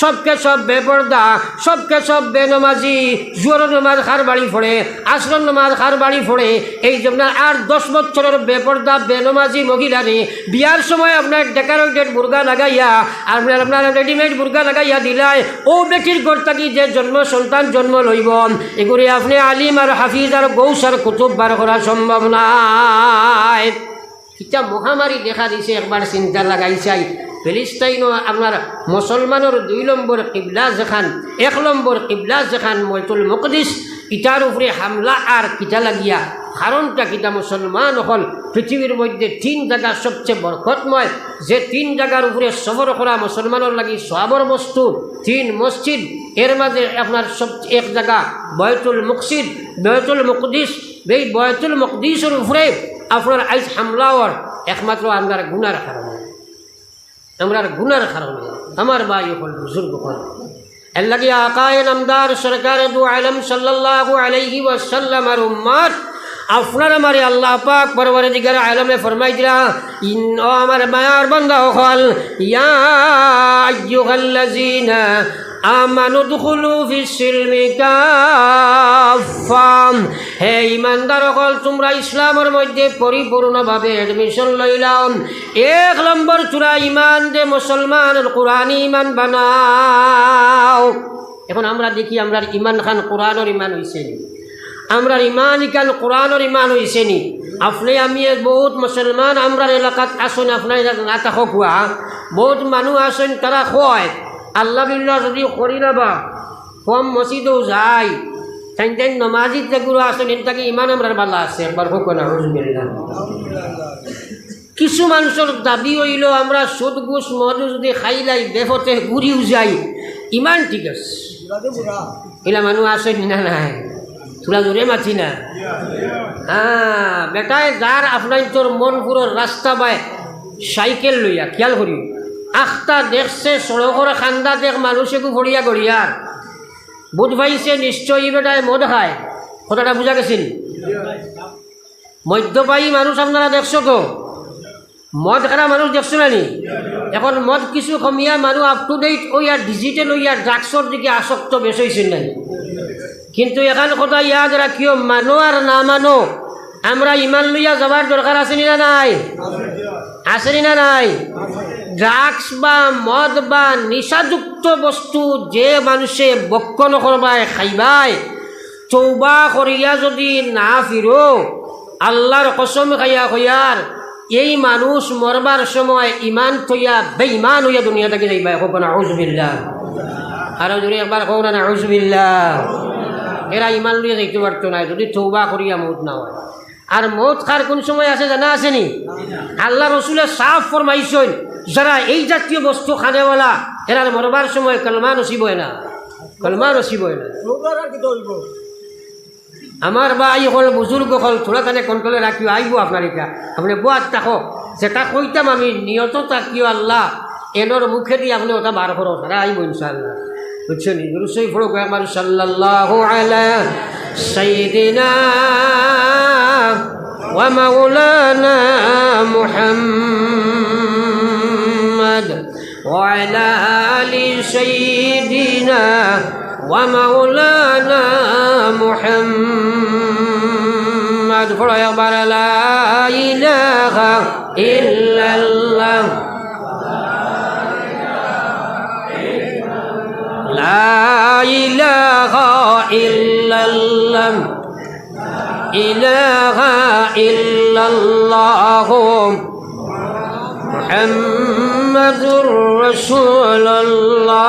সবকে সব বেপর্দা, সবকে সব বেনমাজি জোর নমাজ খার বাড়ি ফোড়ে আসর নমাজ খার বাড়ি ফোড়ে। এই জন্য আর দশ বছরের বেপর্দা, বেনমাজি মহিলারে বিয়ার সময় আপনার ডেকারেটেড মুরগা লাগাইয়া, আপনার আপনার রেডিমেড মুরগা লাগাইয়া দিলাই। ও বেটির ঘর থাকি যে জন্ম সন্তান জন্ম লইব। এগুলি আপনি আলিম আর হাফিজ আর গৌস আর কুতুব বার করা সম্ভব নাই। কিতা মহামারী দেখা দিছে, একবার চিন্তা লাগাই ফিলিস্তাইন আপনার মুসলমানের দুই নম্বর কিবলা যেখান, এক নম্বর কিবলা যেখান মৈতুল মুকদিস, ইটার উপরে হামলা আর কিতা লাগিয়া। কারণটা কিতা মুসলমান হল, পৃথিবীর মধ্যে তিন জায়গা সবচেয়ে বরকতময়, যে তিন জায়গার উপরে সফর করা মুসলমানের লাগি সবর বস্তু, তিন মসজিদ, এর মাঝে আপনার সব এক জায়গা বয়তুল মুকসিদ, বয়তুল মুকদিস, এই বয়তুল মুকদিসের উপরে আপনার আইস হামলাওয়ার একমাত্র আমরা গুনার কারণে। আমরা গুনার কারণে আমার বাই হল বুজুর্গ হল আল্লাহ আকায় নামদার সরকার আলম সাল্লাল্লাহু আলাইহি ওয়াসাল্লাম আর উম্মাত আপনার আমারে আল্লাহ পাক পরবরে দিগার আলমে ফরমাই দিলা ইন আমার মায়ার বান্দা হল ইয়া আইয়ুহাল্লাযিনা আমানু দুখুলু ফিসিলমি হে ইমানদার অকল তোমরা ইসলামের মধ্যে পরিপূর্ণভাবে এডমিশন লইলাম এক নম্বর চূড়া ইমান দে মুসলমানের কোরআনি ইমান বানাও। এখন আমরা দেখি আমরা ইমান খান, কোরআনের ইমান হয়েছে আমরা ইমান ইকান কোরআনের ইমান হয়েছে নি? আপনি আমি বহুত মুসলমান আমরা এলাকাত আসেন আপনার না থাকক বহুত মানুষ আসেন তারা কয় আল্লাহ বিল্লাহ যদি করি নাবা কম মসজিদেও যায়। তাই তাই নমাজি যেগুলো আসেন এটাকে ইমান আমরা বালা আছে। একবার হোক না কিছু মানুষের দাবি হইল আমরা সুদ ঘুষ মদ যদি খাইলাই বেফতে ঘুরিও যাই। ইমান ঠিক আছে। এলা মানুষ আসে না নাই। তোরা জোরে মাতি না। হ্যাঁ বেটায় যার আপনার তোর মন পুরো রাস্তা বাই সাইকেল লইয়া খেয়াল করি আখটা দেখছে সড়কর খান্দা দেখ মানুষেকু ভরিয়া গড়িয়ার বুধ ভাইছে নিশ্চয় ই বেটায় মদ খায়। কথাটা বুঝা গেছিল? মদ্যপায়ী মানুষ আপনারা দেখছ তো মদ খারা মানুষ দেখছ না নি? এখন মদ কিছু কমিয়া মানুষ আপ টু ডেট ওই আর ডিজিটেল ওই আর ড্রাগসর দিকে আসক্ত বেশ হয়েছিল না কিন্তু এখান কথা ইয়াদ রাখিও, মানো আর না মানো। আমরা ইমান লইয়া যাবার দরকার আছে না নাই? আছে না নাই? ড্রাগস বা মদ বা নিশাযুক্ত বস্তু যে মানুষে বক্ষ নকরবায় খাইবাই, চৌবা করিয়া যদি না ফিরো, আল্লাহর কসম খাইয়া হইয়ার এই মানুষ মরবার সময় ইমান থইয়া বেঈমান হইয়া দুনিয়া থেকে যাইবা হোক না হুজবিল্লা আর যদি একবার হোক না হুজবিল্লা এরা ইমান লইয়া যাইতে পারতো না, যদি চৌবা করিয়া মৌত না হয়। আর মৌত খার কোন সময় আছে জানা আছে নি আল্লাহ রসুলে সাফ ফরমাইছেন, যারা এই জাতীয় বস্তু খানেওয়ালা, এরার মরবার সময় কলমা নসিব হয় না। কলমা নসিব হয় না। আমার বা আই হল বুজুর্গ হল থোড়া খানে কন্ট্রোলে রাখিও আইব আপনার এটা আপনি বোয়াত থাকো যেটা কইতাম আমি, নিয়ত থাকিও আল্লাহ এনর মুখে দিয়ে আপনি ওটা বার করো তারা আইব ইনশাল্লাহ বুঝছেন রুসই ফোড়ো একবার সাল্লাহ আলা সাইদিনা ومولانا محمد وعلى آل سيدنا ومولانا محمد فيغبر لا إله إلا الله إله إلا الله إله إلا الله محمد رسول الله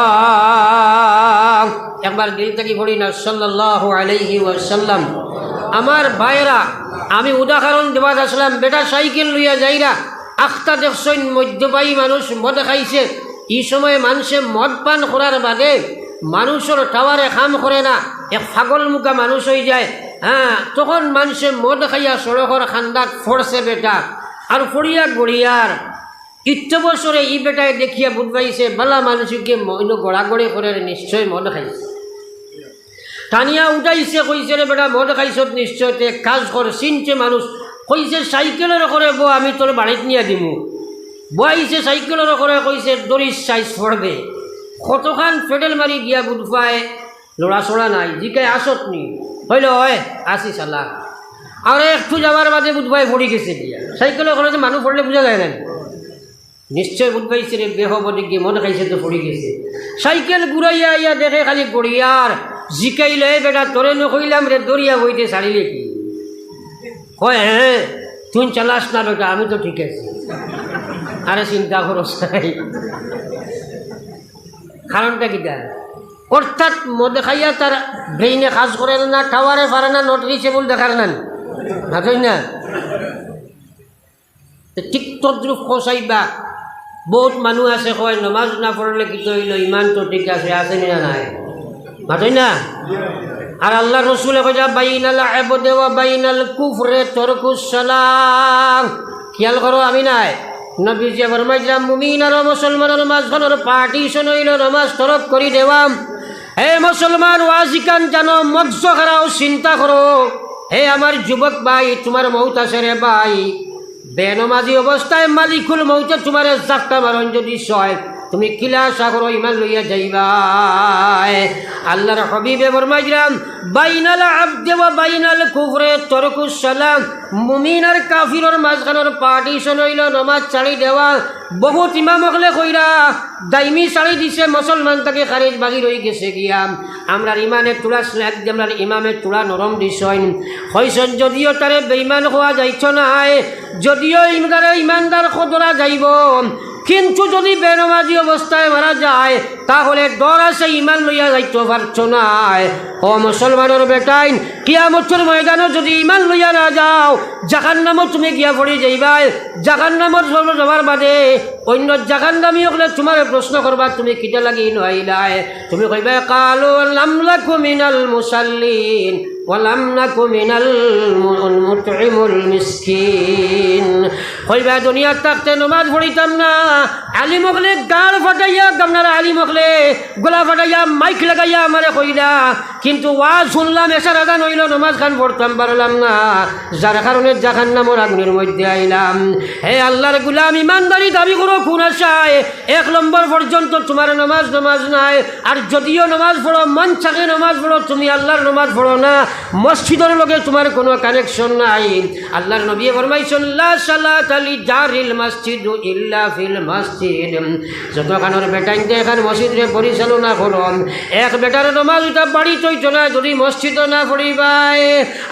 একবার দিল থেকে পড়ি না সাল্লাহ আলাইহি ওয়াসাল্লাম আমার ভাইরা আমি উদাহরণ দেওয়া আসলাম বেটা সাইকেল লইয়া যাইরা আখতা দেখছেন মধ্যবায়ী মানুষ মদ খাইছে এই সময় মানুষে মদ পান করার বাদে মানুষের টাওয়ারে কাম করে না, এক ফাগল মুখা মানুষ হয়ে যায়। হ্যাঁ তখন মানুষে মদ খাইয়া সড়কর খান্দাত ফোরছে বেটা। আর ফড়িয়া গড়িয়ার। ইত্য বছরে ই বেটায় দেখিয়া বুধবাইছে, বালা মানুষকে মইন গড়াগড়ি করে নিশ্চয় মদ খাইছে। টানিয়া উঠাইছে, কইছে রে বেটা, মদ খাইছ নিশ্চয়, তে কাজ কর, চিনছে মানুষ। কইছে সাইকেলের করে বো আমি তোর বাড়িত নিয়ে দিমু। বইছে সাইকেলের করে কইছে, দড়ির সাইজ পড়বে কতখান ফেডেল মারি দিয়া বুধবায় লড়া চড়া নাই, জিকাই আসত নি? হইল হয় আসি চালা। আর একটু যাওয়ার বাদে বুধবাই পড়ি গেছে দিয়া। সাইকেলে ওখানে যে মানুষ পড়লে বোঝা যায় না নিশ্চয় বুধবাইছে রে বেহ বলি গিয়ে মনে খাইছে তো পড়ি গেছে। সাইকেল ঘুরাইয়া ইয়া দেখে খালি গড়িয়ার জিকাইলে বেটা তোরে নকইলাম রে দরিয়া বইতে ছাড়িলে কি? কয় হ্যাঁ তুই চালাস না বেটা আমি তো ঠিক আছে। আরে চিন্তা করো কারণটা কিটা? অর্থাৎ মদে খাইয়া তার ব্রেইনে কাজ করে না, টাওয়ারে পারে না নট রিচেবল দেখার না। ভাবই না? ঠিক তদ্রুপ খসাইবা বহুত মানুহ আছে কয়, নমাজ না পড়লে কি তৈল ইমান তো ঠিক আছে আছে না নাই? ভাবই না? আর আল্লাহ রসুলে কইয়া বাইনাল আবদে ওয়া বাইনাল কুফরে তরকুস সালাম। খেয়াল করো, আমি নাই। নবীজি ফরমাইছিলাম মুমিন আর মুসলমানের মাঝখানের পার্টিশন হইল নমাজ তরফ করি দেওয়াম। হে মুসলমান, ওয়াজিকান জানো মৎস্য হারাও চিন্তা করো। হে আমার যুবক ভাই, তোমার মৌত আছে রে ভাই। বেনমাজি অবস্থায় মালিকুল মৌতে তোমার জাপটা মারণ যদি সয় তুমি কিলা সাগর ইমান লইয়া যাইবা আল্লাহর হবিবে ফরমাইছিলাম বাইনাল আবদে ওয়া বাইনাল কুফরে তরকুস সালাম। মুমিন আর কাফিরর মাঝখানের পার্টিশন হইল, নমাজ ছাড়ি দেওয়া। বহুত ইমাম হকলে কইরা, দাইমি ছাড়ি দিছে, মুসলমান তাকে খারিজ বাগি রই গেছে গিয়াম। আমরা ইমানের তুলা একদম আমরা ইমামের তুলা নরম দিছইন হইছন, যদিও তারে বেইমান হওয়া যাইছ নাই, যদিও ইমদারে ইমানদার খদরা যাইব কিন্তু যদি বেনমাজি অবস্থায় মারা যায়, তাহলে ডর আছে ইমান লইয়া যাইতে পারছ নাই ও মুসলমানের বেটাইন, কিয়ামতের ময়দানে যদি ইমান লইয়া না যাও জাকান নামত তুমি গিয়া পড়ি যাইবাই। জাকান নামত যাবার বাদে, অন্য জাকান দামি হলে তোমার প্রশ্ন করবা, তুমি কিটা লাগি নহাইলাই? তুমি কইবা, কালো লামলাকু মিনাল মুসাল্লিন। ওয়ালাম নাকু মিনাল মুতইমুল মিসকিন। কইবা দুনিয়া তাকতে নমাজ পড়িতাম না। আলি মখলে গাল ফাটাইয়া গামনারা আলি মখলে গোলা ফাটাইয়া, মাইক লাগাইয়া আমারে কইলা কিন্তু ওয়া শুনলাম এসার আদান হইল নমাজ খান পড়তাম, পারলাম না। যার কারণে জাহান নামর আগুনের মধ্যে আইলাম। হে আল্লাহর গুলাম, ইমানদারি দাবি করো কোন আশায়। এক নম্বর পর্যন্ত তোমার নমাজ নমাজ নাই। আর যদিও নমাজ পড়ো, মন থাকে নমাজ পড়ো, তুমি আল্লাহর নমাজ পড়ো না। মসজিদের লগে তোমার কোনো কানেকশন নাই। আল্লাহর নবী ফরমাইছেন, লা সালাত আলি মসজিদ মসজিদ। যতখানোর বেটাইন এখান মসজিদে পরিচালনা করো এক বেটার নমাজ ওটা না যদি মসজিদ না পড়িবাই,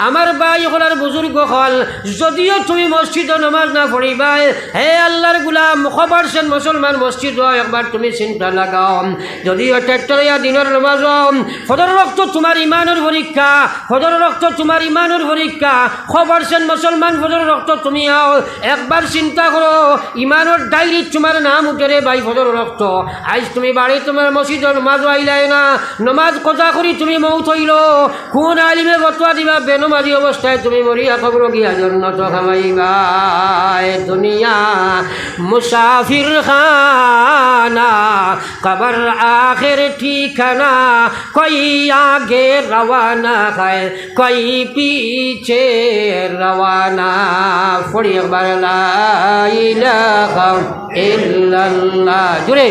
আমার ভাই হলার বুজুর্গ হল, যদিও তুমি মসজিদ নমাজ না পড়িবাই, হে আল্লাহর গুলাম, খবর সেন মুসলমান মসজিদ হয় একবার তুমি চিন্তা লাগাও। যদিও ট্রেক্টরিয়া দিনের নমাজ ফদর রক্ত তোমার ইমানের পরীক্ষা, ফজর রক্ত তোমার ইমানের পরীক্ষা, খবর সেন মুসলমান ফজর রক্ত তুমি আও, একবার চিন্তা করো, ইমানের ডায়েরি তোমার নাম উঠে রে ভাই ফজর রক্ত। আজ তুমি বাড়ি তোমার মসজিদর নমাজ আইলাই না, নমাজ কথা করি তুমি মৌত হইল। কোন আলিমে বতুয়া দিবা? বেনমাজি অবস্থায় তুমি মরিয়া খবর গিয়া জন্নত খামাইবা দুনিয়া মুসাফির খানা, কবর আখের ঠিকানা কই আগে রওয়ানা খায় কই পিছে রওয়ানা? ফড়ি একবার, লা ইলাহা ইল্লাল্লাহ। জুড়ে।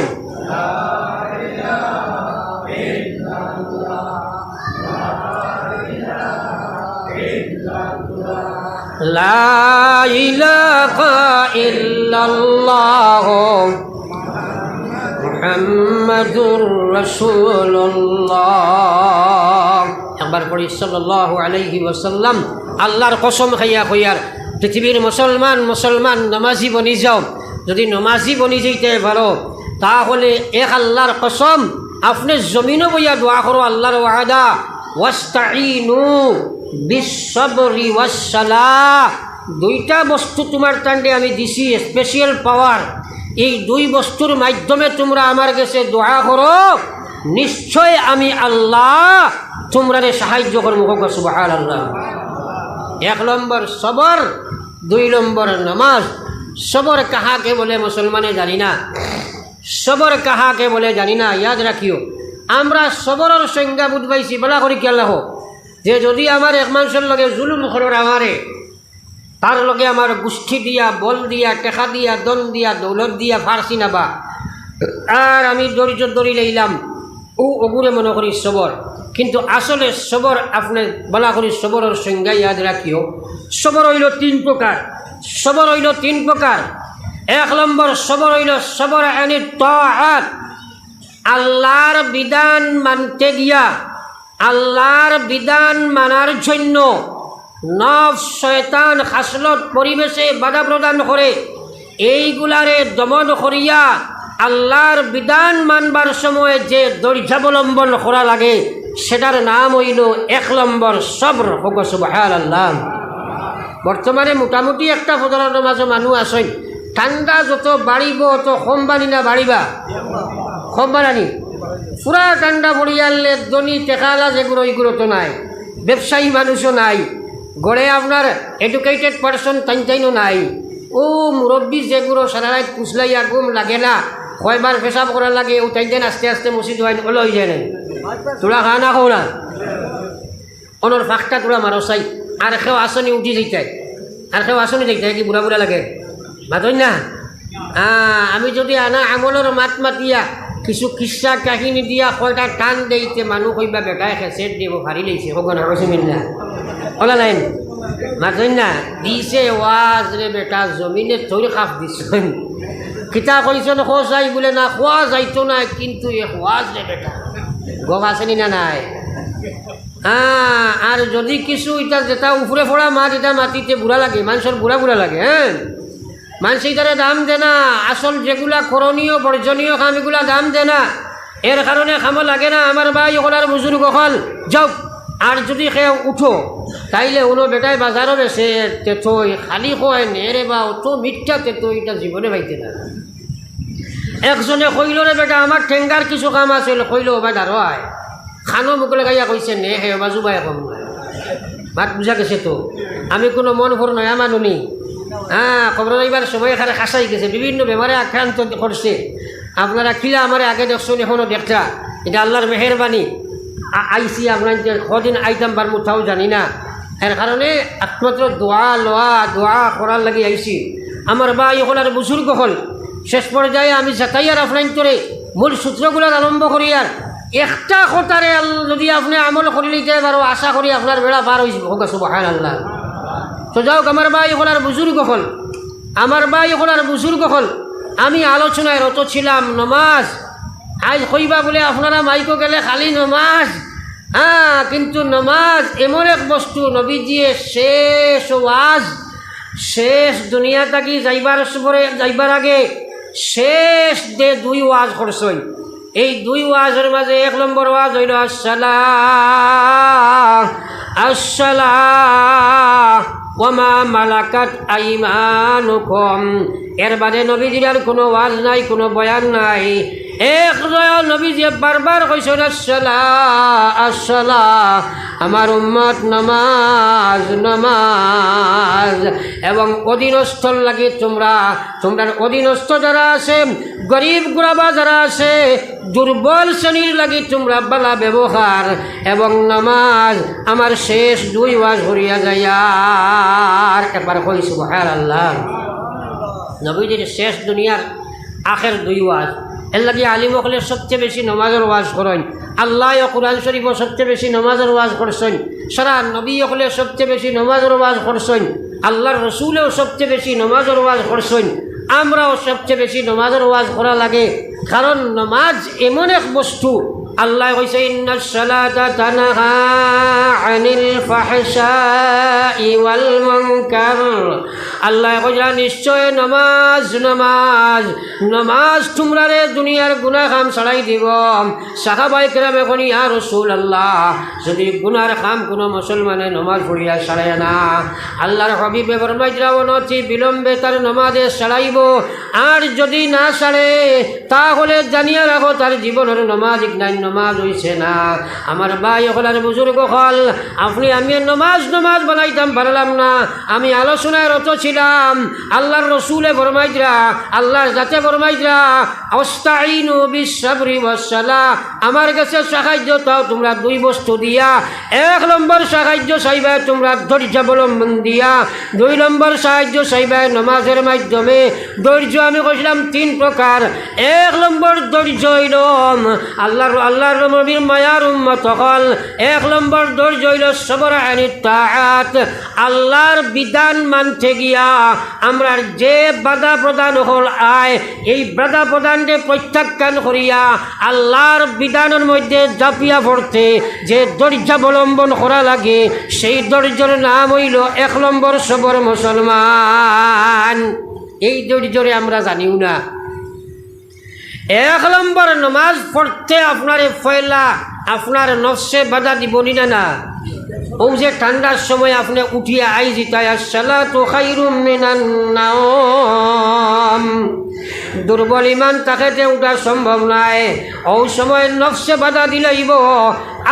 لا إله إلا الله محمد رسول الله একবার পড়ি সাল্লাল্লাহু আলাইহি ওয়াসাল্লাম আল্লাহর কসম খাইয়া কইয়ার পৃথিবীর মুসলমান মুসলমান নমাজি বনি যাও যদি নমাজি বনি যাইতে পারো তাহলে এক আল্লাহর কসম আপনি জমিনও বইয়া দোয়া করো আল্লাহর ওয়াদা ওয়াস্তাইনু বিশ্বরি ওয়াসালা দুইটা বস্তু তোমার তান্ডে আমি দিছি স্পেশাল পাওয়ার এই দুই বস্তুর মাধ্যমে তোমরা আমার কাছে দোয়া করো, নিশ্চয় আমি আল্লাহ তোমরারে সাহায্য করব। সুবাহ আল্লাহ এক নম্বর সবর, দুই নম্বর নামাজ। সবর কাহাকে বলে মুসলমানে জানি না। সবর কাহাকে বলে জানি না, ইয়াদ রাখিও। আমরা সবরের সংজ্ঞা বুঝবাইছি, বলা করি খেয়াল রাখো যে যদি আমার এক মানুষের লগে জুলুম করার আমারে তার লগে আমার গোষ্ঠী দিয়া, বল দিয়া, টেকা দিয়া, দন দিয়া, দৌলত দিয়া, ফার্সি নাবা আর আমি দড়িচ দড়ি লইলাম, ও অগুরে মনে করি সবর। কিন্তু আসলে সবর আপনি বলা করি সবরের সংজ্ঞা ইয়াদ রাখিও। সবর হইল তিন প্রকার। সবর হইল তিন প্রকার। এক নম্বর সবর হইল সবর আনি তাআত। আল্লাহর বিধান মানতে গিয়া আল্লাহর বিধান মানার জন্য নফ শয়তান হাসলত পরিবেশে বাধা প্রদান করে। এইগুলারে দমন করিয়া আল্লাহর বিধান মানবার সময় যে দৈর্যাবলম্বন করা লাগে, সেটার নাম হইল এক নম্বর সবর। হোক আল্লাহ বর্তমানে মোটামুটি একটা ফজরের মাঝে মানুষ আসেন ঠান্ডা যত বাড়িব তত কম বানি না বাড়িবা। কম বানানি? পুরা ঠান্ডা পড়িয়ালে দনি টেকালা যেগুলো এইগুলো তো নাই। ব্যবসায়ী মানুষও নাই। গড়ে আপনার এডুকেটেড পার্সন তাই তাইনও নাই। ও মুরব্বী যেগুলো সারা রাত কুচলাইয়া লাগে না, কয়বার পেশাব করা লাগে, ও তাই আস্তে আস্তে মসজিদ হয়, ওলো হয়ে যায় তোরা খা না খাও না। অনর ফাঁকটা তোরা মারো চাই। আর কেউ আসনি উঠি যাইতাই। আর কেউ আসনি যাইতাই, কি বুড়া বুড়া লাগে। মাতই না? আমি যদি আনা আমলের মাত মাতিয়া কিছু কিসা কাহিনী দিয়া কয়টা টান দেইতে মানুহ কইবা, বেটাই খেসেট দিব ভারি লৈছে সগন কৈছে মিল্লা নাই মাতই না, দিছে ওয়াজ রে বেটা, জমিনে থৈ কাপ দিছেন কিতা কইছেন খোঁজাই বোলে না, খোৱা যাইতো নাই কিন্তু এ ওয়াজ রে বেটা। গম আছেনি না নাই? হ্যাঁ আর যদি কিছু এটা যেটা উপরে ফোড়া মাছ এটা মাটিতে বুড়া লাগে মানুষের বুড়া বুড়া লাগে হ্যাঁ মানুষ এটারে দাম দে না আসল যেগুলা করণীয়, বর্জনীয় কাম এগুলা দাম দে না এর কারণে খামো লাগে না আমার ভাই ওখানার বুজুর্গ হল যাও আর যদি সে উঠো, তাইলে উনো বেটাই বাজারও বেছে তেতই খালি কয় নেরে বা, অত মিথ্যা তেতো এটা জীবনে পাইতে না একজনে কইল রে বেটা আমার ঠেঙ্গার কিছু কাম আছিল কইল বা দাঁড়ো আয় খানো মুখলে গাইয়া কইছে নে হে বাজু বাই কম মাত বুঝা গেছে তো, আমি কোনো মন ভর নয়া মানুনি হ্যাঁ খবর এইবার সবাই এখানে খাসাই গেছে, বিভিন্ন বেমারে আক্রান্ত করছে। আপনারা কিলা আমার আগে দেখছেন এখনও দেখতা এটা আল্লাহর মেহরবানি। আইসি আপনার কদিন আইতাম বার মুঠাও জানি না। এর কারণে একমাত্র দোয়া, লোয়া, দোয়া করার লাগি আইসি আমার বা ইহলার বুজুর্গ হল। শেষ পর্যায়ে আমি যাতায়ার আপনার তোরে মূল সূত্রগুলো আরম্ভ করি আর একটা কথারে যদি আপনি আমল করে নিতে পারো আশা করি আপনার বেড়া পার হয়েছে হোক সুবাহান আল্লাহ তো যাওক, আমার ভাই হলার বুজুর্গ হল আমার ভাই হলার বুজুর্গ হল আমি আলোচনায় রত ছিলাম, নমাজ। আজ কইবা বলে আপনারা মাইকো গেলে খালি নমাজ। হ্যাঁ কিন্তু নমাজ এমন এক বস্তু, নবীজিয়ে শেষ ওয়াজ, শেষ দুনিয়া থাকি যাইবার পরে যাইবার আগে শেষ দে দুই ওয়াজ করছই। এই দুই ওয়াজের মাঝে এক নম্বর ওয়াজ হইল, আসসালাম আসসালাম। ওমা মালাকাত আইমানুকম। এর বাদে নবীজির আর কোনো ওয়াজ নাই, কোনো বয়ান নাই। এক নবীজি বারবার কইছেন আসসালা আসসালা, আমার উম্মত নমাজ নমাজ। এবং অধীনস্থল লাগে তোমরা তোমরা অধীনস্থ যারা আছে, গরিব গুড়াবা যারা আছে, দুর্বল শ্রেণির লাগে তোমরা বালা ব্যবহার। এবং নমাজ আমার শেষ দুই ওয়াজ হরিয়া একবার কইস বহার আল্লাহ নবীজির শেষ দুনিয়ার আখের দুই ওয়াজ। আলিম হকলে সবচেয়ে বেশি নমাজের ওয়াজ করেন। আল্লাহ কোরআন শরীফ সবচেয়ে বেশি নমাজের ওয়াজ করছেন। সারা নবী হকলে সবচেয়ে বেশি নমাজের ওয়াজ করছেন। আল্লাহর রসুলেও সবচেয়ে বেশি নমাজের ওয়াজ করছেন। আমরাও সবচেয়ে বেশি নমাজের ওয়াজ করা লাগে। কারণ নমাজ এমন এক বস্তু আল্লাহ কইছে ইন্নাস সালাতা তানাহা আনিল ফাহশাই ওয়াল মুনকার। আল্লাহ কইলা নিশ্চয় নামাজ নামাজ নামাজ তোমরা রে দুনিয়ার গুনাহ কাম ছাড়াই দিব। সাহাবাই কেরাম এখন, ইয়া রসুল আল্লাহ যদি গুনার কাম কোনো মুসলমানে নমাজ পড়িয়া ছাড়াই না, আল্লাহর হবিবে বরমাইজরাও নথি বিলম্বে তার নমাজে ছাড়াইব। আর যদি না ছাড়ে, তাহলে জানিয়া রাখো, তার জীবনের নমাজ ইকনান্য নমাজ হইছে না। আমার ভাই হলার বুজুর্গ হল আপনি, আমি নমাজ নমাজ বানাইতাম পারলাম না। আমি আলোচনায় রত ছিলাম। আল্লাহর রসুলে ফরমাইজরা আল্লাহর যাতে ফরমাইজরা অস্তাইনু বিশ্বরি বসালা আমার কাছে সাহায্য তাও তোমরা দুই বস্তু দিয়া। এক নম্বর সাহায্য চাইবা, তোমরা ধৈর্যাবলম্বন দিয়া। দুই নম্বর সাহায্য চাইবা নমাজের মাধ্যমে। ধৈর্য, আমি কইছিলাম, তিন প্রকার। এক নম্বর ধৈর্য হইলম আল্লাহর আল্লাহর নবীর মায়ার উম্মত হল, এক নম্বর ধৈর্য হইল সবর আনি তাহাত আল্লাহর বিধান মানতে গিয়া আমরা যে বাধা প্রদান হল, আয়, এই বাধা প্রদানকে প্রত্যাখ্যান করিয়া আল্লাহর বিধানের মধ্যে জাপিয়া পড়তে যে ধৈর্যাবলম্বন করা লাগে, সেই ধৈর্যর নাম হইল এক নম্বর সবর মুসলমান। এই ধৈর্যরে আমরা জানিও না। এক নম্বর নমাজ পড়তে আপনার ফয়লা, আপনার নফসে বাধা দিব নি না ও যে ঠান্ডার সময় আপনি উঠিয়া আই জিতায় আসলা তো খাইরুম। দুর্বল ইমান তাকে উঠা সম্ভব নাই, ও সময় নফসে বাধা দিলাইব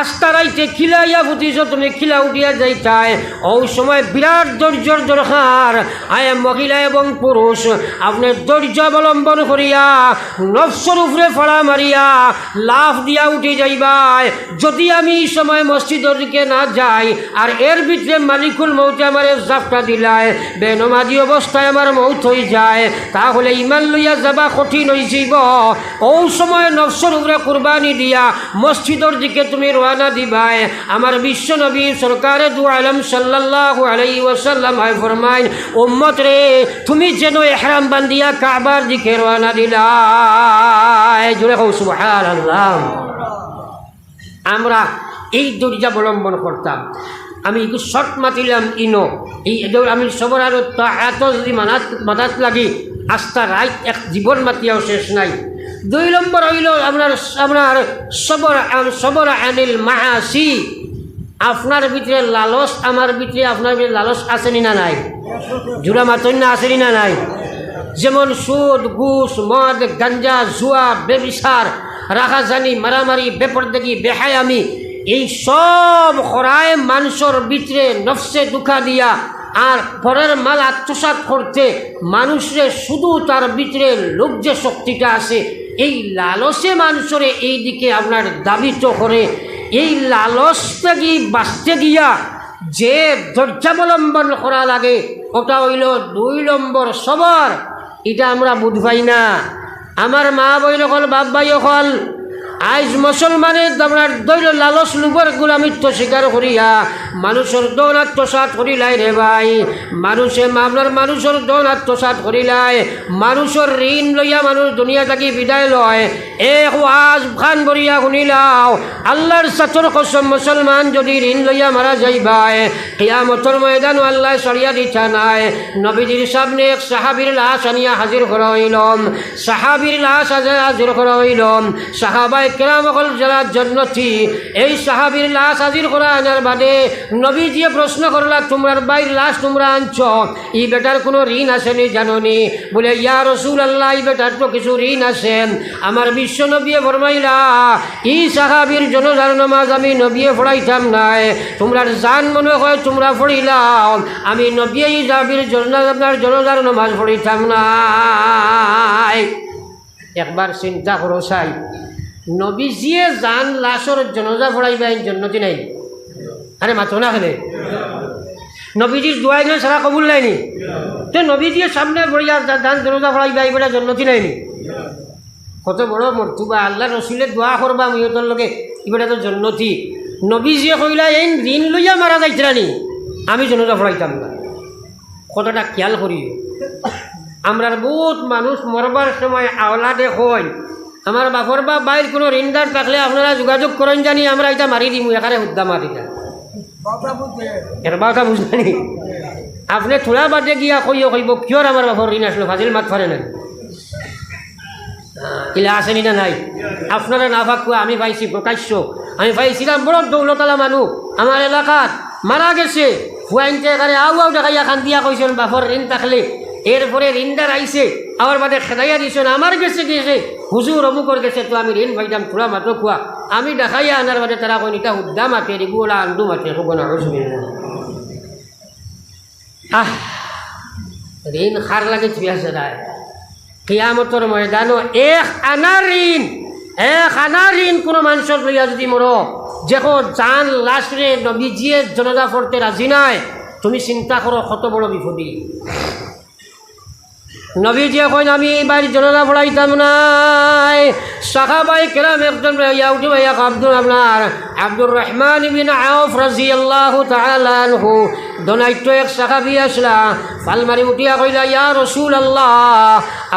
আস্তা রাইতে খিলাইয়া ফুটিছ, তুমি খিলা উঠিয়া যাইতায় ও সময় বিরাট ধৈর্যর দরকার। আয় মহিলা এবং পুরুষ আপনি ধৈর্য অবলম্বন করিয়া নফসর উপরে ফড়া মারিয়া লাভ দিয়া উঠে যাইবাই। যদি আমি এই সময় মসজিদের দিকে না যাই, আর এর ভিতরে মালিকুল মৌতে আমার জাপটা দিলায়, বেনমাজি অবস্থায় আমার মৌত হয়ে যায়, তাহলে ইমান লইয়া যাবা কঠিন হয়েছিব ও সময় নফসর উপরে কুরবানি দিয়া মসজিদের দিকে তুমি রওনা দিবাই আমার বিশ্ব নবী সরকারে দু আলম সাল্লাহ আলাই ওয়াসাল্লাম হয় ফরমাইন উম্মত রে তুমি যেন এহরাম বান্দিয়া কাবার দিকে রওনা দিলাই জুড়ে কৌ সুবহানাল্লাহ। আমরা এই দরজা অবলম্বন করতাম। আমি একটু শর্ট মাতিলাম, ইনো, এই আমি সবর আরও যদি মানাত মাথাত লাগি, আস্থা রাইত এক জীবন মাতিয়াও শেষ নাই। দুই নম্বর হইল আপনার আপনার সবর সবর আনিল মাহাসি আপনার ভিতরে লালস, আমার ভিতরে আপনার ভিতরে লালস আসেনি না নাই? জুড়া মাতন্য আসেনি না নাই? যেমন সুদ, ঘুষ, মদ, গাঞ্জা, জুয়া বেবিসার রাখাজানি, মারামারি, বেপরদেগি, বেহায়ামি, এই সব হরায় মানুষের ভিতরে নফসে দুঃখা দিয়া আর পরের মাল আত্মসাত করতে মানুষের শুধু তার ভিতরে লোক যে শক্তিটা আছে এই লালসে মানুষরে এই দিকে আপনার দাবিত করে এই লালস থেকে বাঁচতে গিয়া যে ধৈর্যাবলম্বন করা লাগে, ওটা হইল দুই নম্বর সবর। এটা আমরা বুঝবাই না। আমার মা বইল বাপ বাই হল আজ মুসলমানের আপনার দৈল লালস লুবর গুলামিত্ব স্বীকার করিয়া মানুষের দৌন আত্মসাত করিলাই রে ভাই। মানুষে আপনার মানুষের দৌন আত্মসাত করিলাই। মানুষের ঋণ লইয়া মানুষ দুনিয়া থাকি বিদায় লয়। এক আজ খান বরিয়া শুনিলাও, আল্লাহর সাথর কসম মুসলমান যদি ঋণ লইয়া মারা যাইবাই কিয়ামতর ময়দান আল্লাহ সরিয়া দিচ্ছা নাই। নবীজির সামনে এক সাহাবির লাশ আনিয়া হাজির করা হইলম সাহাবির লাশ হাজির করা হইলম সাহাবাই কেরাম অকল যারা জন্নতি এই সাহাবির লাশ হাজির করা আনার বাদে নবীজিয়ে প্রশ্ন করলা, তোমরার বাইর লাশ তোমরা আনছ? ই বেটার কোনো ঋণ আসেনি জাননি? বলে, ইয়া রসুল আল্লাহ বেটার তো কিছু ঋণ আছে আমার বিশ্ব নবিয়ে ফরমাইলা, ই সাহাবির জনজার নমাজ আমি নবিয়ে পড়াইতাম নাই। তোমরার জান মনে হয় তোমরা পড়িলাও আমি নবিয়ে ই জাবির জনজার আপনার জনজার নমাজ পড়িতাম নাই। একবার চিন্তা করো চাই নবীজিয়ে জান লাশর জনজা পড়াইবা জন্নতি নাই। আরে মাথো না খেলে। নবীজির দোয়াই নয় সারা কবুল নাইনি। তো নবীজির সামনে বড়িয়া দান জনজা পড়াইবা এইবেলা জন্নতি নাইনি। কত বড় মর্তুবা, আল্লাহ রসুলের দোয়া করবা মিহতর লগে এবারে তো জন্নতি। নবীজিয়ে কইলা, এই ঋণ লইয়া মারা যাইতরানি আমি জনজা পড়াইতাম না। কতটা খেয়াল করি আমরার বহুত মানুষ মরবার সময় আওলাদে হয় আমার বাপর বা বাইর কোনো ঋণদার থাকলে আপনারা যোগাযোগ করেন জানি আমরা এটা মারি দিমু একারে হুদ্দা মারি এর বাটা বুঝলেনি আপনি থোড়া বাদে গিয়া কইও কইব কিয়র আমার বাপর ঋণ আসলো ফাজিল মাত ফারে না ইলা আসেনি না নাই? আপনারা না ভাবকুয়া আমি পাইছি প্রকাশ্য আমি পাইছিলাম বড় দৌলতলা মানুষ আমার এলাকাত মারা গেছে। ফুয়াইনতে এখানে আউ আউ দেখাইয়া খান্দিয়া কইছেন বাপর ঋণ থাকলে। এরপরে ঋণদার আইছে আমার বাদে খেদাইয়া দিছেন আমার গেছে গেছে হুজুর অমুকর গেছে তো আমি ঋণ ভাইতাম থোড়া মাত্র কুয়া আমি দেখাইয়া আনার বাদে তারা কই নিতা হুদ্দা মাতে রিগুলা আন্দু মাতে কখন আহ ঋণ খার লাগে থুই আছে রায় কিয়ামতর ময়দানো এক আনা ঋণ এক আনা ঋণ কোনো মানুষের লইয়া যদি মর যেখন জান লাস্টরে নবীজিয়ে জনদা ফরতে রাজি নাই, তুমি চিন্তা করো কত বড় বিপদী। নবীজি এখন আমি বাড়ির জনদা পড়াইতাম নাই। সাহাবাই কেরাম একজন ইয়া উঠে ভাইয়া আব্দুল আপনার, আব্দুর রহমান বিন আউফ রাজি আল্লাহ তালানহু দনাইত্য এক সাহাবি আসলা ফালমারি উঠিয়া কইলা, ইয়া রসুল আল্লাহ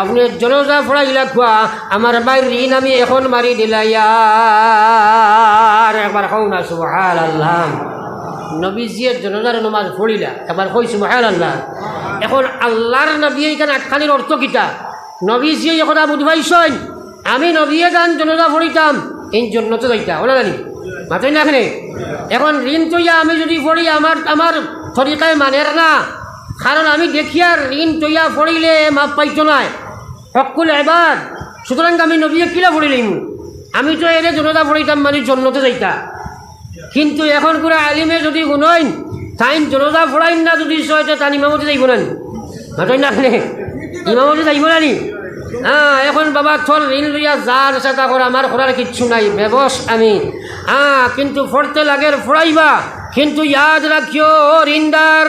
আপনি জনদা পড়াইলা খোয়া, আমার বাইর ঋণ আমি এখন মারি দিলা ইয়ার, একবার কৌ না সুবহান আল্লাহ নবীজিয়ে জনজার নমাজ পড়িলা। এবার কইছো মহান আল্লাহ এখন আল্লাহর নবী এইখানে আটখানির অর্থ কিতা? নবীজিয়ে এখন বুঝবাইছেন আমি নবীয়ে গান জনজা পড়িতাম, এই জন্য তো যাইতা। ওনা জানি? মাথায় না এখানে? এখন ঋণ তৈয়া আমি যদি পড়ি, আমার আমার তরিকায় মানের না। কারণ আমি দেখি আর ঋণ তৈয়া পড়িলে মাপ পাইতো নয় হকুল এবার সুতরাং আমি নবীয়ে কিলা পড়িলিম? আমি তো এনে জনতা পড়িতাম মানে জন্মতে যাইতা। কিন্তু এখন করে আলিমে যদি গুণইন তাইন জনতা ফোড়াইন না যদি সয়তে তান ইমামতি যাইব না মাতই না ইমামতি যাইব না নি হ্যাঁ এখন বাবা থর ঋণ লইয়া যার চেষ্টা করে, আমার করার কিচ্ছু নাই ব্যবস আমি। হ্যাঁ কিন্তু ফোড়তে লাগে, ফোড়াইবা। কিন্তু ইয়াদ রাখিও, ঋণদার।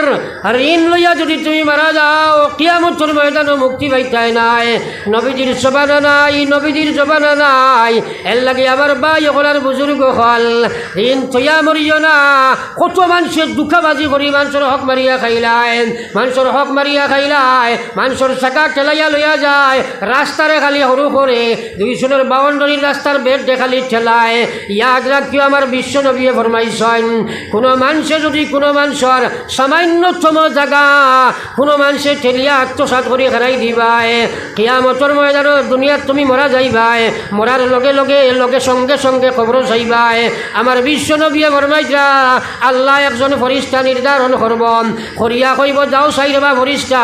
ঋণ লইয়া যদি তুমি মারা যাও কিয়ামতর ময়দানও মুক্তি পাইতাই নাই। নবীজির জবানা নাই, নবীজির জবানা নাই। এর লাগে আমার বাই ওখানার বুজুর্গ হল। ঋণ থইয়া মরিও না। কত মানুষের দুঃখাবাজি করি, মানুষের হক মারিয়া খাইলাই, মানুষের হক মারিয়া খাইলাই, মানুষের চাকা ঠেলাইয়া লইয়া যায়, রাস্তারে খালি সরু করে দুইশনের বাউন্ডারির রাস্তার বেড দেখালি ঠেলায়। ইয়াদ রাখিও আমার বিশ্ব নবীয়ে ফরমাইছেন, কোনো মানুষে যদি কোনো মানুষের সামান্যতম জায়গা কোনো মানুষে ঠেলিয়া আত্মসাত করে হেরাই দিবাই। কিয়ামতর ময়দানো দুনিয়াত তুমি মরা যাইবাই, মরার লগে লগে লগে সঙ্গে সঙ্গে খবর চাইবাই। আমার বিশ্ব নবীয়ে আল্লাহ একজন ফরিস্তা নির্ধারণ করব। করিয়া কইব, যাও চাইরবা ফরিস্তা,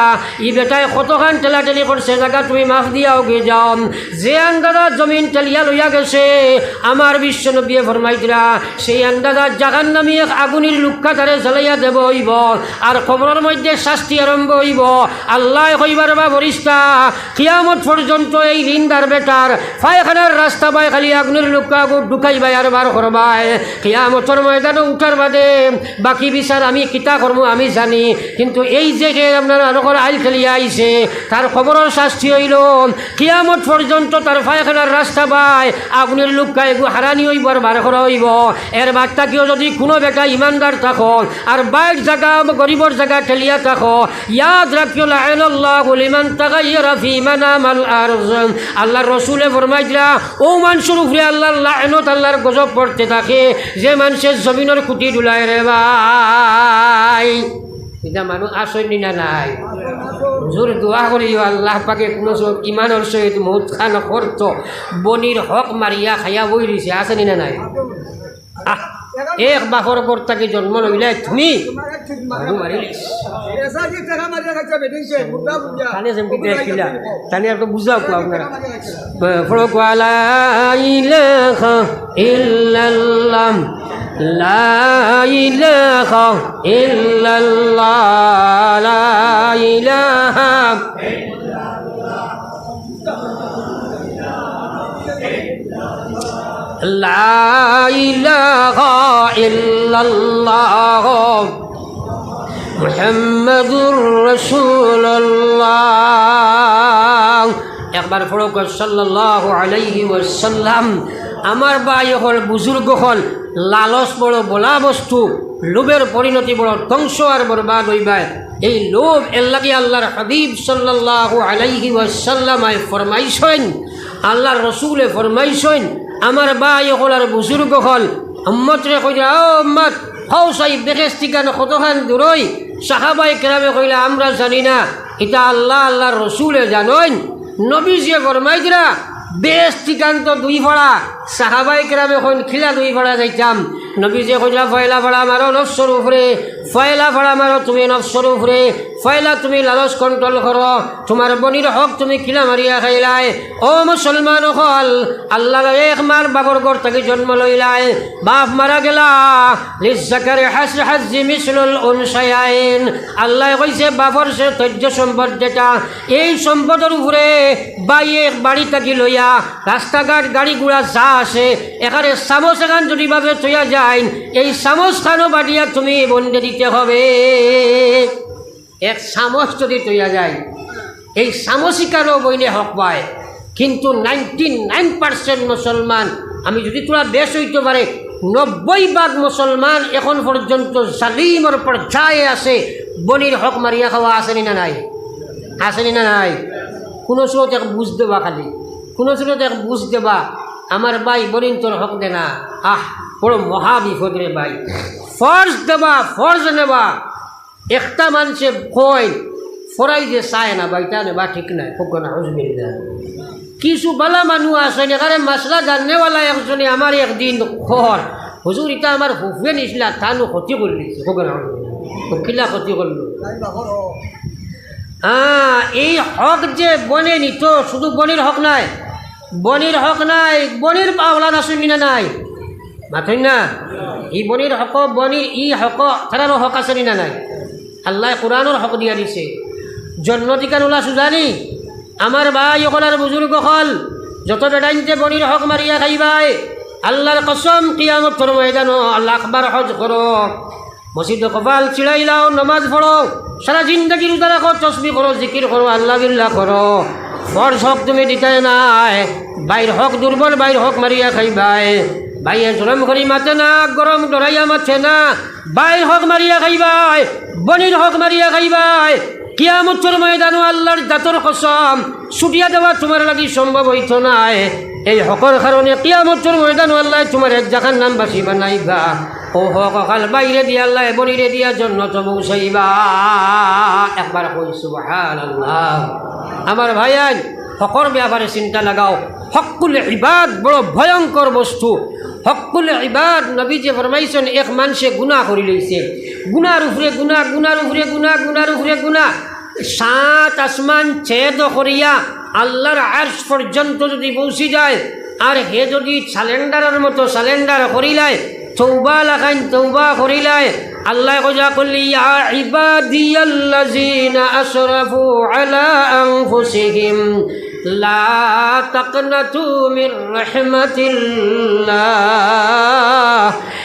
ই বেটায় কতখান ঠেলাঠেলি করছে জায়গা তুমি মাফ দিয়াও গে যাও। যে আন্দাজা জমিন ঠেলিয়া লইয়া গেছে, আমার বিশ্ব নবীয়ে ফরমাইছিলা সেই আন্দাজা জাগান নামি এক আগুনির লুক্ষা তারে জ্বালাইয়া দেব হইব, আর খবরের মধ্যে শাস্তি আরম্ভ হইব। আল্লাহ কইবার বা ফরিস্তা কিয়ামত পর্যন্ত এই রিন্দার বেটার পায়খানার রাস্তা পায় খালি আগুনের লুক্ষা ঢুকাইবাই আর বার করবাই। কিয়ামতর ময়দানে উঠার বাদে বাকি বিচার আমি কিতা করব আমি জানি, কিন্তু এই যে আপনার আরকর আইল খেলিয়া আইছে, তার খবরের শাস্তি হইল। কিয়ামত পর্যন্ত তার পায়খানার রাস্তা পায়, আগুনের লুক্ষা এগু হারানি হইব আর বার করা হইব। এর বার্তা কেউ যদি কোনো বেটা ইমানদার থাকো আর বাইর জায়গা, গরিবর জায়গা ঠেলিয়া থাকো ইয়াদ রাখিও লাইনাল্লাহু লিমান তাগাইয়ারা ফি মানামাল আরজ। আল্লাহর রসুলে ফরমাই দিলা, ও মানুষের উপরে আল্লাহর লাইনত, আল্লাহর গজব পড়তে থাকে, যে মানুষের জমিনের খুঁটি ডুলায় রে ভাই। এটা মানুষ আসেনি না নাই? হুজুর, দোয়া করিও, আল্লাহ পাকে কোনো ইমানের সহিত মৌত খান করত বনির হক মারিয়া খাইয়া বই দিছে, আসেনি না নাই? আহ! এক বাপর কর্তাকে জন্ম লইলে তুমি বুঝাও আপনারা। ফরক ইলাহা ইল্লাল্লাহ লা ইলাহা ইল্লাল্লাহ। লা ইলাহা لا إله إلا الله محمد رسول الله একবার ফরক সাল্লাল্লাহু আলাইহি ওয়াসাল্লাম আমার ভাই হল বুজুর্গ হল লালস বড় বলা বস্তু লোভের পরিণতি বড় ধ্বংস আর বরবাদ হইবায় এই লোভ এর লাগে আল্লাহর হাবিব সাল্লাল্লাহু আলাইহি ওয়াসাল্লামায় ফরমাইছেন আল্লাহর রসুলে ফরমাইছেন আমার বাই হল বুজুর্গ হল। আম্মতরে কইলা ও আম্মত হও সাই বেকেস্তিকান কতখান দূরই সাহাবাই কেরামে কইলা, আমরা জানি না এটা আল্লাহ আল্লাহর রসুলে জানোইন। নবীজিয়ে গরমাইজরা বেস্তিকান তো দুই ফড়া সাহাবাই কেরামে কইন, খিলা দুই ফড়া যাইতাম। নবীজিয়ে কইলা, ফয়লা ফড়া মারো নফসর উপরে, ফয়লা ফড়া মারো তুমি নফসর উপরে, ফয়লা তুমি লালচ কন্ট্রোল করো, তোমার বনির হক তুমি কিলা মারিয়া খাইলাই। ও মুসলমান হল আল্লাহ এক মার বাবর গড় থেকে জন্ম লইলাই। বাপ মারা গেলা লিজাকারে হাস হাজি মিসলুল উনসায়াইন। আল্লাহ কইছে, বাপর সে তৈর্য সম্পদ যেটা, এই সম্পদের উপরে বাইয়ে বাড়ি থাকি লইয়া, রাস্তাঘাট গাড়ি ঘোড়া যা আছে এখানে চামচ এখান যদি ভাবে থইয়া যায় এই চামচ খানো বাড়িয়া তুমি বন্ধে দিতে হবে। এক চামচ যদি তৈয়া যায়, এই চামচিকারও বইলে হক পায়। কিন্তু নাইনটি নাইন পার্সেন্ট মুসলমান, আমি যদি তোরা বেশ হইতে পারে, নব্বই ভাগ মুসলমান এখন পর্যন্ত জালিমর পর্যায়ে আছে বনির হক মারিয়া খাওয়া আসেনি না নাই? আসেনি না নাই? কোনো স্রোত এক বুঝ দেবা খালি। কোনো স্রোত এক বুঝ দেবা। আমার ভাই বনিন তোর হক দে না। আহ, বড় মহা বিপদ রে ভাই। ফর্জ দেবা, ফর্জ নেবা। একটা মানুষে কয় ফরাই যে চায় না বাইটা নেবা ঠিক নাই হোক না হুজবিল্লা কিছু বালা মানুষ আছে এখানে মাসলা জাননেওয়ালা একজনে আমার একদিন খর হুজুর এটা আমার হুফে নিছিলা, তানো ক্ষতি করে দিচ্ছে হোক না কিলা ক্ষতি করল। হ্যাঁ এই হক যে বনে নিত, শুধু বনির হক নাই বনির হক নাই, বনির পাওলা নাচুনি না নাই। মাথুন না? ই বনির হক বনির ই হক তারারও হক আছে না নাই। আল্লাহ কোরআনের হক দিয়া দিছে। জন্ম টিকা নোলা সুজানি আমার ভাই অকলার বুজুর্গ হল যত বেড়াইতে বনির হক মারিয়া খাইবাই আল্লাহর কসম কিয়ামত তোর ময়দান, আল্লাহ আকবার হজ করো মসজিদে কপাল চিড়াইলাও নমাজ পড়ো সারা জিন্দগি রোজা রাখো তসবি করো জিকির করো আল্লাহ বিল্লাহ করো ফর্জ হক তুমি দিতে নাই। বাইর হক দুর্বল, বাইর হক মারিয়া খাইবাই। বাইয়ে জলম করি মাতে না, গরম ডরাইয়া মাছে না। বাইর হক মারিয়া খাইবাই, বনির হক মারিয়া খাইবাই। কিয়ামতর ময়দানো আল্লাহর জাতর কসম, ছুটিয়া দেওয়া তোমার লাগি সম্ভব হইত নাই। এই হকর কারণে কিয়ামতর ময়দানো আল্লাহ তোমার এক জাখার নাম বাসি বানাইবা। ও হক বাইরে দিয়া আল্লাহ বনিরে দিয়া জন্য পৌঁছাইবা একবার কইছো আল্লাহ আমার ভাইয়ান হকর ব্যাপারে চিন্তা লাগাও। হকুল ইবাদ বড় ভয়ঙ্কর বস্তু। হকুল ইবাদ নবী যে ফরমাইছেন, এক মানুষে গুণা করি লইছে। গুনার উপরে গুণা গুনার উপরে গুণা গুনার উপরে গুণা সাত আসমান ছেদ করিয়া আল্লাহর আর্শ পর্যন্ত যদি পৌঁছি যায়, আর হে যদি স্যালেন্ডারের মতো স্যালেন্ডার করিলায় তৌবা লাগাইন তৌবা করিলাই। আল্লাহ কজা করলি, ইয়া ইবাদিয়াল্লাযিনা আসরাফু আলা আনফুসিহিম, লা তাকনাতু মির রাহমাতিল্লাহ।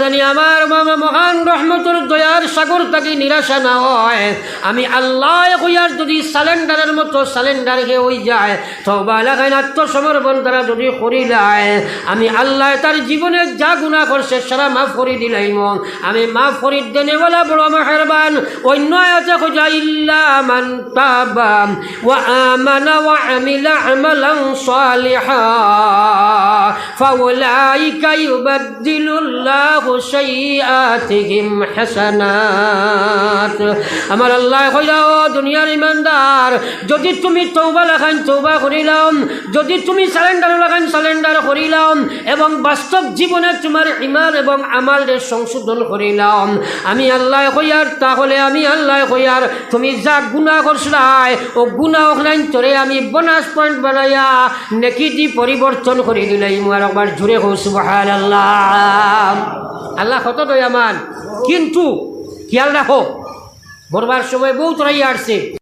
জানি আমার মামা মহান রহমতর দয়ার সাগর থাকি নিরাশা না হয়। আমি আল্লাহ কইয়ার যদি স্যালেন্ডারের মতো স্যালেন্ডার হে হই যায় তো বালাখান আত্মসমর্পণ তারা যদি করিলায় আমি আল্লাহ তার জীবনে যা গুণা করছে সারা মাফ করি দিলাইম। আমি মাফ করি দেনেওয়ালা বড় মেহরবান, অন্য আয়াতে খোঁজা ইল্লা মান তাবা ওয়া আমানা ওয়া আমিলা আমালান সালিহা, ফাউলাইকা ইউবাদদিলুল্লাহু আমার আল্লাহ কইলা ও দুনিয়ার ইমানদার। যদি তুমি তৌবা লাগান তৌবা করিলাম। যদি তুমি স্যালেন্ডার লাগান স্যালেন্ডার করিলাম। এবং বাস্তব জীবনে তোমার ইমান এবং আমালের সংশোধন করিলাম। আমি আল্লাহ কইয়ার তাহলে আমি আল্লাহ কইয়ার তুমি যা গুণা করছিলাই ও গুণা অখলাইন তোরে আমি বোনাস পয়েন্ট বানাইয়া নেকি দি পরিবর্তন করে দিলাই আমার একবার জুড়ে হোক সুবহান আল্লাহ আল্লাহ কত দয়ামান। কিন্তু খেয়াল রাখো বরবার সময় বউ তোরাই আসছে।